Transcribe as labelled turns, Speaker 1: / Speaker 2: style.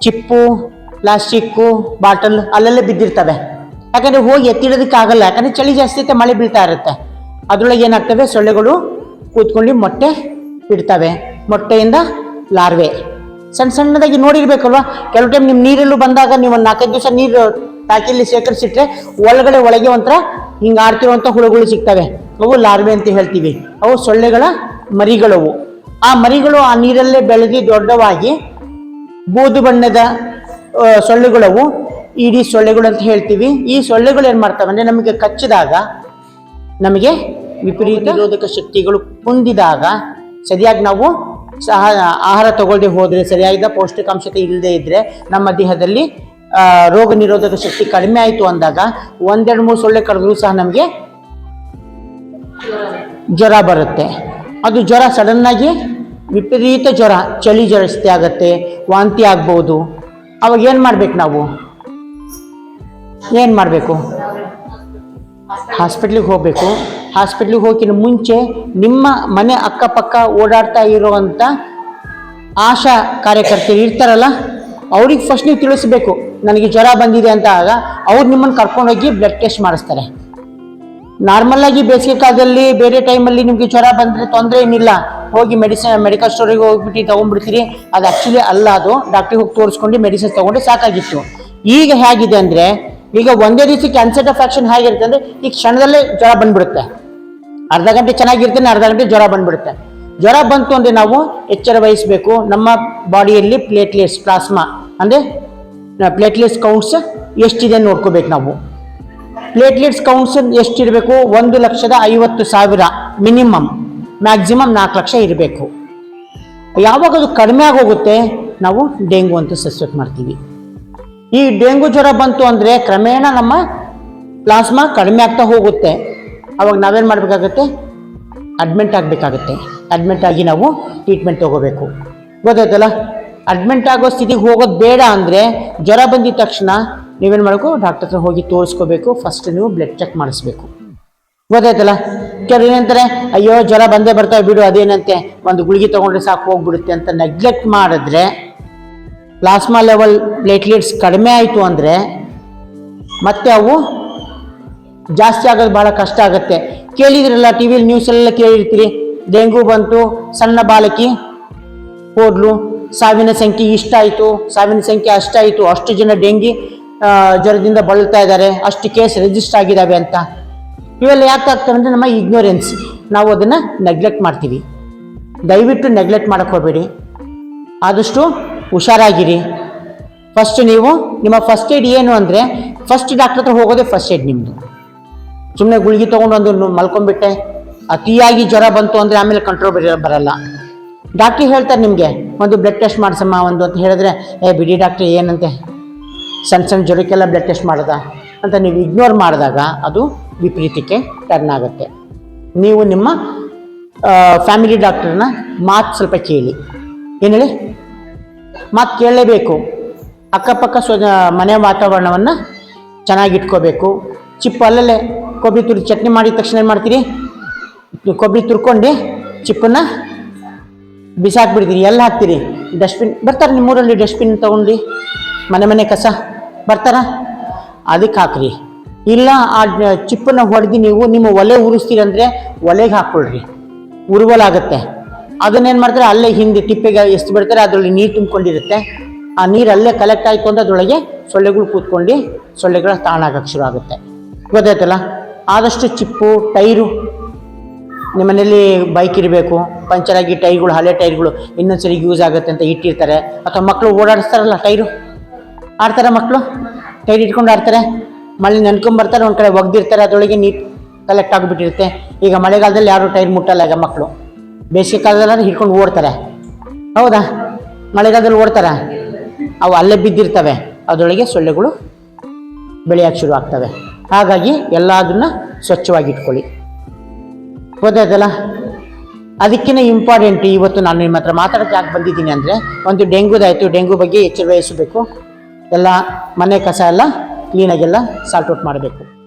Speaker 1: ಚಿಪ್ಪು, plastic, bottle ಅಲ್ಲೆಲ್ಲ ಬಿದ್ದಿರ್ತವೆ. ಯಾಕಂದರೆ ಹೋಗಿ ಎತ್ತಿಡೋದಕ್ಕೆ ಆಗಲ್ಲ ಯಾಕಂದರೆ ಚಳಿ ಜಾಸ್ತಿ ಐತೆ ಮಳೆ ಬೀಳ್ತಾ ಇರುತ್ತೆ. ಅದರೊಳಗೆ ಏನಾಗ್ತವೆ? ಸೊಳ್ಳೆಗಳು ಕೂತ್ಕೊಂಡು ಮೊಟ್ಟೆ ಇಡ್ತವೆ. ಮೊಟ್ಟೆಯಿಂದ ಲಾರ್ವೆ. ಸಣ್ಣ ಸಣ್ಣದಾಗಿ ನೋಡಿರ್ಬೇಕಲ್ವಾ? ಕೆಲವು ಟೈಮ್ ನಿಮ್ಮ ನೀರಲ್ಲೂ ಬಂದಾಗ ನೀವು ಒಂದು ನಾಲ್ಕೈದು ದಿವಸ ನೀರು ಟಾಕಿಯಲ್ಲಿ ಶೇಖರಿಸಿಟ್ರೆ ಒಳಗಡೆ, ಒಳಗೆ ಒಂಥರ ಹಿಂಗೆ ಆಡ್ತಿರುವಂಥ ಹುಳುಗಳು ಸಿಗ್ತವೆ. ಅವು ಲಾರ್ವೆ ಅಂತ ಹೇಳ್ತೀವಿ. ಅವು ಸೊಳ್ಳೆಗಳ ಮರಿಗಳವು. ಆ ಮರಿಗಳು ಆ ನೀರಲ್ಲೇ ಬೆಳೆದು ದೊಡ್ಡವಾಗಿ ಬೂದು ಬಣ್ಣದ ಸೊಳ್ಳೆಗಳವು. ಇಡೀ ಸೊಳ್ಳೆಗಳು ಅಂತ ಹೇಳ್ತೀವಿ. ಈ ಸೊಳ್ಳೆಗಳು ಏನು ಮಾಡ್ತಾವೆ ಅಂದರೆ ನಮಗೆ ಕಚ್ಚಿದಾಗ, ನಮಗೆ ವಿಪರೀತ ನಿರೋಧಕ ಶಕ್ತಿಗಳು ಕುಂದಿದಾಗ ಸರಿಯಾಗಿ ನಾವು ಸಹ, ಆಹಾರ ತಗೊಳ್ಳದೆ ಹೋದರೆ, ಸರಿಯಾದ ಪೌಷ್ಟಿಕಾಂಶತೆ ಇಲ್ಲದೆ ಇದ್ದರೆ ನಮ್ಮ ದೇಹದಲ್ಲಿ ರೋಗ ನಿರೋಧಕ ಶಕ್ತಿ ಕಡಿಮೆ ಆಯಿತು ಅಂದಾಗ ಒಂದೆರಡು ಮೂರು ಸೊಳ್ಳೆ ಕಡಿದ್ರೂ ಸಹ ನಮಗೆ ಜ್ವರ ಬರುತ್ತೆ. ಅದು ಜ್ವರ ಸಡನ್ನಾಗಿ ವಿಪರೀತ ಜ್ವರ, ಚಳಿ ಜಾಸ್ತಿ ಆಗುತ್ತೆ, ವಾಂತಿ ಆಗ್ಬೋದು. ಅವಾಗ ಏನು ಮಾಡ್ಬೇಕು ನಾವು? ಏನು ಮಾಡಬೇಕು? ಹಾಸ್ಪಿಟ್ಲಿಗೆ ಹೋಗಬೇಕು. ಹಾಸ್ಪಿಟ್ಲಿಗೆ ಹೋಗಿನ ಮುಂಚೆ ನಿಮ್ಮ ಮನೆ ಅಕ್ಕಪಕ್ಕ ಓಡಾಡ್ತಾ ಇರುವಂಥ ಆಶಾ ಕಾರ್ಯಕರ್ತರು ಇರ್ತಾರಲ್ಲ, ಅವ್ರಿಗೆ ಫಸ್ಟ್ ನೀವು ತಿಳಿಸ್ಬೇಕು, ನನಗೆ ಜ್ವರ ಬಂದಿದೆ ಅಂತ ಆಗ ಅವ್ರು ನಿಮ್ಮನ್ನು ಕರ್ಕೊಂಡೋಗಿ ಬ್ಲಡ್ ಟೆಸ್ಟ್ ಮಾಡಿಸ್ತಾರೆ. ನಾರ್ಮಲ್ ಆಗಿ ಬೇಸಿಗೆ ಕಾಲದಲ್ಲಿ ಬೇರೆ ಟೈಮಲ್ಲಿ ನಿಮಗೆ ಜ್ವರ ಬಂದರೆ ತೊಂದರೆ ಏನಿಲ್ಲ. ಹೋಗಿ ಮೆಡಿಸಿನ್ ಮೆಡಿಕಲ್ ಸ್ಟೋರಿಗೆ ಹೋಗ್ಬಿಟ್ಟು ತೊಗೊಂಡ್ಬಿಡ್ತೀರಿ. ಅದು ಆ್ಯಕ್ಚುಲಿ ಅಲ್ಲ ಅದು. ಡಾಕ್ಟ್ರಿಗೆ ಹೋಗಿ ತೋರಿಸ್ಕೊಂಡು ಮೆಡಿಸಿನ್ಸ್ ತೊಗೊಂಡು ಸಾಕಾಗಿತ್ತು. ಈಗ ಹೇಗಿದೆ ಅಂದರೆ, ಈಗ ಒಂದೇ ರೀತಿ ಕ್ಯಾನ್ಸರ್ ಆಫ್ ಹೇಗಿರುತ್ತೆ ಅಂದರೆ, ಈ ಕ್ಷಣದಲ್ಲೇ ಜ್ವರ ಬಂದ್ಬಿಡುತ್ತೆ. ಅರ್ಧ ಗಂಟೆ ಚೆನ್ನಾಗಿರ್ತಾನೆ, ಅರ್ಧ ಗಂಟೆ ಜ್ವರ ಬಂದ್ಬಿಡುತ್ತೆ. ಜ್ವರ ಬಂತು ಅಂದರೆ ನಾವು ಎಚ್ಚರ ವಹಿಸಬೇಕು. ನಮ್ಮ ಬಾಡಿಯಲ್ಲಿ ಪ್ಲೇಟ್ಲೆಟ್ಸ್ ಪ್ಲಾಸ್ಮಾ ಅಂದರೆ ಪ್ಲೇಟ್ಲೆಟ್ಸ್ ಕೌಂಟ್ಸ್ ಎಷ್ಟಿದೆ ನೋಡ್ಕೋಬೇಕು ನಾವು. ಪ್ಲೇಟ್ಲೆಟ್ಸ್ ಕೌಂಟ್ಸ್ ಎಷ್ಟಿರಬೇಕು? ಒಂದು ಲಕ್ಷದ ಐವತ್ತು ಸಾವಿರ ಮಿನಿಮಮ್. ಮ್ಯಾಕ್ಸಿಮಮ್ ನಾಲ್ಕು ಲಕ್ಷ ಇರಬೇಕು. ಯಾವಾಗ ಅದು ಕಡಿಮೆ ಆಗೋಗುತ್ತೆ, ನಾವು ಡೆಂಗು ಅಂತ ಸಸ್ಪೆಕ್ಟ್ ಮಾಡ್ತೀವಿ. ಈ ಡೆಂಗು ಜ್ವರ ಬಂತು ಅಂದರೆ ಕ್ರಮೇಣ ನಮ್ಮ ಪ್ಲಾಸ್ಮಾ ಕಡಿಮೆ ಆಗ್ತಾ ಹೋಗುತ್ತೆ. ಅವಾಗ ನಾವೇನು ಮಾಡಬೇಕಾಗತ್ತೆ? ಅಡ್ಮಿಂಟ್ ಆಗಬೇಕಾಗತ್ತೆ. ಅಡ್ಮಿಂಟ್ ಆಗಿ ನಾವು ಟ್ರೀಟ್ಮೆಂಟ್ ತೊಗೋಬೇಕು. ಗೊತ್ತಾಯ್ತಲ್ಲ? ಅಡ್ಮಿಂಟ್ ಆಗೋ ಸ್ಥಿತಿಗೆ ಹೋಗೋದು ಬೇಡ ಅಂದರೆ ಜ್ವರ ಬಂದಿದ ತಕ್ಷಣ ನೀವೇನು ಮಾಡಬೇಕು? ಡಾಕ್ಟರ್ ಹತ್ರ ಹೋಗಿ ತೋರಿಸ್ಕೋಬೇಕು. ಫಸ್ಟ್ ನೀವು ಬ್ಲಡ್ ಚೆಕ್ ಮಾಡಿಸ್ಬೇಕು. ಗೊತ್ತಾಯ್ತಲ್ಲ? ಕೆಲವ್ರು ಏನಂತಾರೆ ಅಯ್ಯೋ, ಜ್ವರ ಬಂದೇ ಬರ್ತಾವೆ ಬಿಡು, ಅದೇನಂತೆ? ಒಂದು ಗುಳಿಗೆ ತೊಗೊಂಡ್ರೆ ಸಾಕು, ಹೋಗ್ಬಿಡುತ್ತೆ ಅಂತ ನೆಗ್ಲೆಕ್ಟ್ ಮಾಡಿದ್ರೆ ಪ್ಲಾಸ್ಮಾ ಲೆವೆಲ್ ಪ್ಲೇಟ್ಲೆಟ್ಸ್ ಕಡಿಮೆ ಆಯಿತು ಅಂದರೆ, ಮತ್ತೆ ಅವು ಜಾಸ್ತಿ ಆಗೋದು ಭಾಳ ಕಷ್ಟ ಆಗುತ್ತೆ. ಕೇಳಿದ್ರಲ್ಲ ಟಿ ವಿಲಿ ನ್ಯೂಸಲ್ಲೆಲ್ಲ ಕೇಳಿರ್ತೀರಿ, ಡೆಂಗು ಬಂತು, ಸಣ್ಣ ಬಾಲಕಿ ಹೋದ್ಲು, ಸಾವಿನ ಸಂಖ್ಯೆ ಇಷ್ಟಾಯಿತು ಸಾವಿನ ಸಂಖ್ಯೆ ಅಷ್ಟಾಯಿತು ಅಷ್ಟು ಜನ ಡೆಂಗಿ ಜ್ವರದಿಂದ ಬಳಲ್ತಾ ಇದ್ದಾರೆ, ಅಷ್ಟು ಕೇಸ್ ರಿಜಿಸ್ಟರ್ ಆಗಿದ್ದಾವೆ ಅಂತ. ಇವೆಲ್ಲ ಯಾಕೆ ಅಂದರೆ ನಮ್ಮ ಇಗ್ನೋರೆನ್ಸ್ ನಾವು ಅದನ್ನು ನೆಗ್ಲೆಕ್ಟ್ ಮಾಡ್ತೀವಿ. ದಯವಿಟ್ಟು ನೆಗ್ಲೆಕ್ಟ್ ಮಾಡಕ್ಕೆ ಹೋಗಬೇಡಿ. ಆದಷ್ಟು ಹುಷಾರಾಗಿರಿ. ಫಸ್ಟ್ ನೀವು, ನಿಮ್ಮ ಫಸ್ಟ್ ಏಡ್ ಏನು ಅಂದರೆ ಫಸ್ಟ್ ಡಾಕ್ಟರ್ ಹತ್ರ ಹೋಗೋದೇ ಫಸ್ಟ್ ಏಡ್ ನಿಮ್ಮದು ಸುಮ್ಮನೆ ಗುಳಿಗೆ ತೊಗೊಂಡು ಒಂದು ಮಲ್ಕೊಂಡ್ಬಿಟ್ಟೆ. ಅತಿಯಾಗಿ ಜ್ವರ ಬಂತು ಅಂದರೆ ಆಮೇಲೆ ಕಂಟ್ರೋಲ್ ಬರ ಬರಲ್ಲ. ಡಾಕ್ಟ್ರಿ ಹೇಳ್ತಾರೆ ನಿಮಗೆ, ಒಂದು ಬ್ಲಡ್ ಟೆಸ್ಟ್ ಮಾಡಿಸಮ್ಮ, ಒಂದು ಅಂತ ಹೇಳಿದ್ರೆ, ಏ, ಬಿಡಿ ಡಾಕ್ಟ್ರಿ ಏನಂತೆ? ಸಣ್ಣ ಸಣ್ಣ ಜ್ವರಕ್ಕೆಲ್ಲ ಬ್ಲಡ್ ಟೆಸ್ಟ್ ಮಾಡೋದ? ಅಂತ ನೀವು ಇಗ್ನೋರ್ ಮಾಡಿದಾಗ ಅದು ವಿಪರೀತಕ್ಕೆ ಟರ್ನ್ ಆಗುತ್ತೆ. ನೀವು ನಿಮ್ಮ ಫ್ಯಾಮಿಲಿ ಡಾಕ್ಟರ್ನ ಮಾತು ಸ್ವಲ್ಪ ಕೇಳಿ. ಏನು ಹೇಳಿ? ಮಾತು ಕೇಳಲೇಬೇಕು. ಅಕ್ಕಪಕ್ಕ ಸ್ವ ಮನೆ ವಾತಾವರಣವನ್ನು ಚೆನ್ನಾಗಿಟ್ಕೋಬೇಕು ಚಿಪ್ಪು ಅಲ್ಲಲ್ಲೇ ಕೊಬ್ಬರಿ ತುರಿ ಚಟ್ನಿ ಮಾಡಿದ ತಕ್ಷಣ ಏನು ಮಾಡ್ತೀರಿ? ಕೊಬ್ಬರಿ ತುರ್ಕೊಂಡು ಚಿಪ್ಪನ್ನು ಬಿಸಾಕ್ಬಿಡ್ತೀರಿ. ಎಲ್ಲ ಹಾಕ್ತೀರಿ? ಡಸ್ಟ್ಬಿನ್, ಬರ್ತಾರೆ ನಿಮ್ಮೂರಲ್ಲಿ ಡಸ್ಟ್ಬಿನ್ ತೊಗೊಂಡು. ಮನೆ ಮನೆ ಕಸ, ಬರ್ತಾರ? ಅದಕ್ಕೆ ಹಾಕ್ರಿ. ಇಲ್ಲ, ಆ ಚಿಪ್ಪನ್ನು ಹೊಡೆದು ನೀವು ನಿಮ್ಮ ಒಲೆ ಉರಿಸ್ತೀರಂದ್ರೆ ಒಲೆಗೆ ಹಾಕ್ಕೊಳ್ರಿ. ಉರುವಲಾಗುತ್ತೆ. ಅದನ್ನೇನು ಮಾಡ್ತಾರೆ? ಅಲ್ಲೇ ಹಿಂದೆ ಟಿಪ್ಪೆಗೆ ಎಷ್ಟು ಬಿಡ್ತಾರೆ, ಅದರಲ್ಲಿ ನೀರು ತುಂಬಿಕೊಂಡಿರುತ್ತೆ. ಆ ನೀರು ಅಲ್ಲೇ ಕಲೆಕ್ಟ್ ಆಯಿತು ಅಂದರೆ ಅದರೊಳಗೆ ಸೊಳ್ಳೆಗಳು ಕೂತ್ಕೊಂಡು ಸೊಳ್ಳೆಗಳ ತಾಣಾಗಕ್ಕೆ ಶುರು ಆಗುತ್ತೆ. ಗೊತ್ತಾಯ್ತಲ್ಲ? ಆದಷ್ಟು ಚಿಪ್ಪು, ಟೈರು ನಿಮ್ಮ ಮನೇಲಿ ಬೈಕ್ ಇರಬೇಕು. ಪಂಚರ್ ಆಗಿ ಟೈರ್ಗಳು, ಹಳೆ ಟೈರ್ಗಳು ಇನ್ನೊಂದು ಸರಿ ಯೂಸ್ ಆಗುತ್ತೆ ಅಂತ ಇಟ್ಟಿರ್ತಾರೆ. ಅಥವಾ ಮಕ್ಕಳು ಓಡಾಡಿಸ್ತಾರಲ್ಲ ಟೈರು? ಆಡ್ತಾರೆ ಮಕ್ಕಳು ಟೈರ್ ಇಟ್ಕೊಂಡು ಆಡ್ತಾರೆ? ಮಳೆ ನೆನ್ಕೊಂಬರ್ತಾರೆ ಒಂದು ಕಡೆ ಒಗ್ದಿರ್ತಾರೆ, ಅದರೊಳಗೆ ನೀರು ಕಲೆಕ್ಟ್ ಆಗಿಬಿಟ್ಟಿರುತ್ತೆ. ಈಗ ಮಳೆಗಾಲದಲ್ಲಿ ಯಾರು ಟೈರ್ ಮುಟ್ಟಲ್ಲ ಈಗ ಮಕ್ಕಳು ಬೇಸಿಗೆ ಕಾಲದಲ್ಲಿ ಹಿಡ್ಕೊಂಡು ಓಡ್ತಾರೆ. ಹೌದಾ? ಮಳೆಗಾಲದಲ್ಲಿ ಓಡ್ತಾರೆ. ಅವು ಅಲ್ಲೇ ಬಿದ್ದಿರ್ತವೆ. ಅದರೊಳಗೆ ಸೊಳ್ಳೆಗಳು ಬೆಳೆಯೋಕ್ಕೆ ಶುರು ಆಗ್ತವೆ. ಹಾಗಾಗಿ ಎಲ್ಲದನ್ನ ಸ್ವಚ್ಛವಾಗಿ ಇಟ್ಕೊಳ್ಳಿ ಗೊತ್ತಾಯ್ತಲ್ಲ? ಅದಕ್ಕಿಂತ ಇಂಪಾರ್ಟೆಂಟ್ ಇವತ್ತು ನಾನು ನಿಮ್ಮ ಹತ್ರ ಮಾತಾಡೋಕ್ಕೆ ಯಾಕೆ ಬಂದಿದ್ದೀನಿ ಅಂದರೆ, ಒಂದು ಡೆಂಗೂದಾಯಿತು. ಡೆಂಗು ಬಗ್ಗೆ ಎಚ್ಚರ ವಹಿಸಬೇಕು. ಎಲ್ಲ ಮನೆ ಕಸ ಎಲ್ಲ ಕ್ಲೀನಾಗೆಲ್ಲ ಸಾಲ್ಟ್ ಔಟ್ ಮಾಡಬೇಕು.